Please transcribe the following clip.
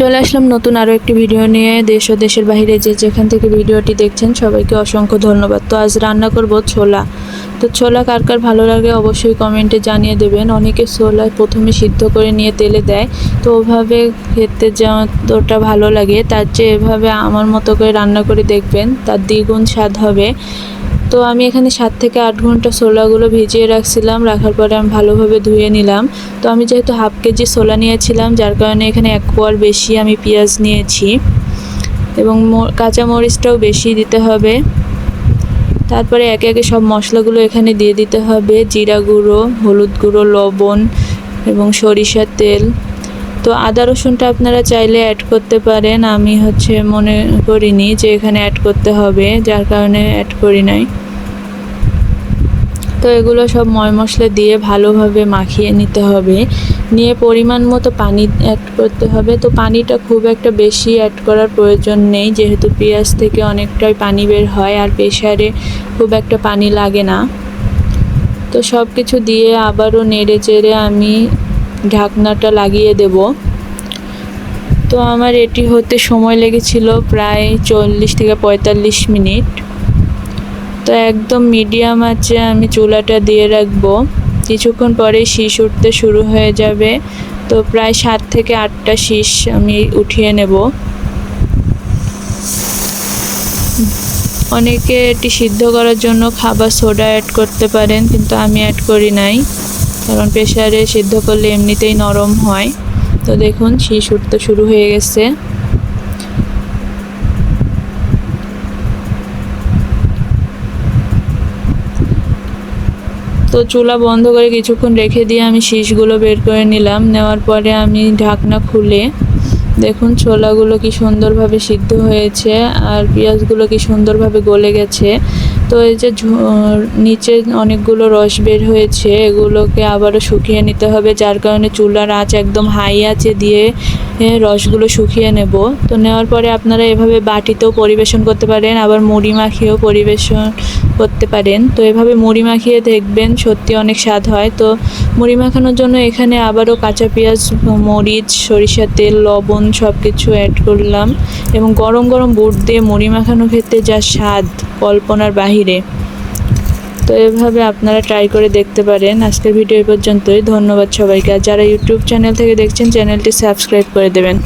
চলে আসলাম নতুন আরও একটি ভিডিও নিয়ে। দেশ ও দেশের বাইরে যে যেখান থেকে ভিডিওটি দেখছেন, সবাইকে অসংখ্য ধন্যবাদ। তো আজ রান্না করব ছোলা। তো ছোলা কার কার ভালো লাগে অবশ্যই কমেন্টে জানিয়ে দেবেন। অনেকে ছোলা প্রথমে সিদ্ধ করে নিয়ে তেলে দেয়। তো ওভাবে খেতে যতটা ভালো লাগে, তার চেয়ে এভাবে আমার মতো করে রান্না করে দেখবেন, তার দ্বিগুণ স্বাদ হবে। তো আমি এখানে সাত থেকে আট ঘণ্টা ছোলাগুলো ভিজিয়ে রাখছিলাম, রাখার পরে আমি ভালোভাবে ধুয়ে নিলাম। তো আমি যেহেতু হাফ কেজি ছোলা নিয়েছিলাম, যার কারণে এখানে এক পোয়ার বেশি আমি পেঁয়াজ নিয়েছি। এবং কাঁচা মরিচটাও বেশি দিতে হবে। তারপরে একে একে সব মশলাগুলো এখানে দিয়ে দিতে হবে। জিরা গুঁড়ো, হলুদ গুঁড়ো, লবণ এবং সরিষার তেল। তো আদা রসুনটা আপনারা চাইলে অ্যাড করতে পারেন। আমি হচ্ছে মনে করিনি যে এখানে অ্যাড করতে হবে, যার কারণে অ্যাড করি নাই। তো এগুলো সব ময় মশলা দিয়ে ভালোভাবে মাখিয়ে নিতে হবে। নিয়ে পরিমাণ মতো পানি অ্যাড করতে হবে। তো পানিটা খুব একটা বেশি অ্যাড করার প্রয়োজন নেই, যেহেতু পেঁয়াজ থেকে অনেকটাই পানি বের হয় আর প্রেশারে খুব একটা পানি লাগে না। তো সব কিছু দিয়ে আবারও নেড়ে চেড়ে আমি ঢাকনাটা লাগিয়ে দেব। তো আমার এটি হতে সময় লেগেছিল প্রায় চল্লিশ থেকে পঁয়তাল্লিশ মিনিট। তো একদম মিডিয়াম আছে, আমি চুলাটা দিয়ে রাখব। কিছুক্ষণ পরে শীষ উঠতে শুরু হয়ে যাবে। তো প্রায় সাত থেকে আটটা শীষ আমি উঠিয়ে নেব। অনেকে এটি সিদ্ধ করার জন্য খাবার সোডা অ্যাড করতে পারেন, কিন্তু আমি অ্যাড করি নাই। কারণ প্রেশারে সিদ্ধ করলে এমনিতেই নরম হয়। তো দেখুন শীষ উঠতে শুরু হয়ে গেছে। তো চুলা বন্ধ করে কিছুক্ষণ রেখে দিয়ে আমি শীষগুলো বের করে নিলাম। নেওয়ার পরে আমি ঢাকনা খুলে দেখুন, ছোলাগুলো কি সুন্দরভাবে সিদ্ধ হয়েছে আর পেঁয়াজগুলো কি সুন্দরভাবে গলে গেছে। তো এই যে নিচে অনেকগুলো রস বের হয়েছে, এগুলোকে আবারও শুকিয়ে নিতে হবে, যার কারণে চুলার আঁচ একদম হাই আঁচে দিয়ে রসগুলো শুকিয়ে নেব। তো নেওয়ার পরে আপনারা এভাবে বাটিতেও পরিবেশন করতে পারেন, আবার মুড়ি মাখিয়েও পরিবেশন করতে পারেন। তো এভাবে মুড়ি মাখিয়ে দেখবেন সত্যি অনেক স্বাদ হয়। তো মুড়ি মাখানোর জন্য এখানে আবারও কাঁচা পেঁয়াজ, মরিচ সরিষা তেল, লবণ সব কিছু অ্যাড করলাম এবং গরম গরম বুট দিয়ে মুড়ি মাখানো খেতে যা স্বাদ, কল্পনার বাহিরে তো এভাবে আপনারা ট্রাই করে দেখতে পারেন। আজকের ভিডিও পর্যন্তই। ধন্যবাদ সবাইকে। আর যারা ইউটিউব চ্যানেল থেকে দেখছেন চ্যানেলটি সাবস্ক্রাইব করে দেবেন।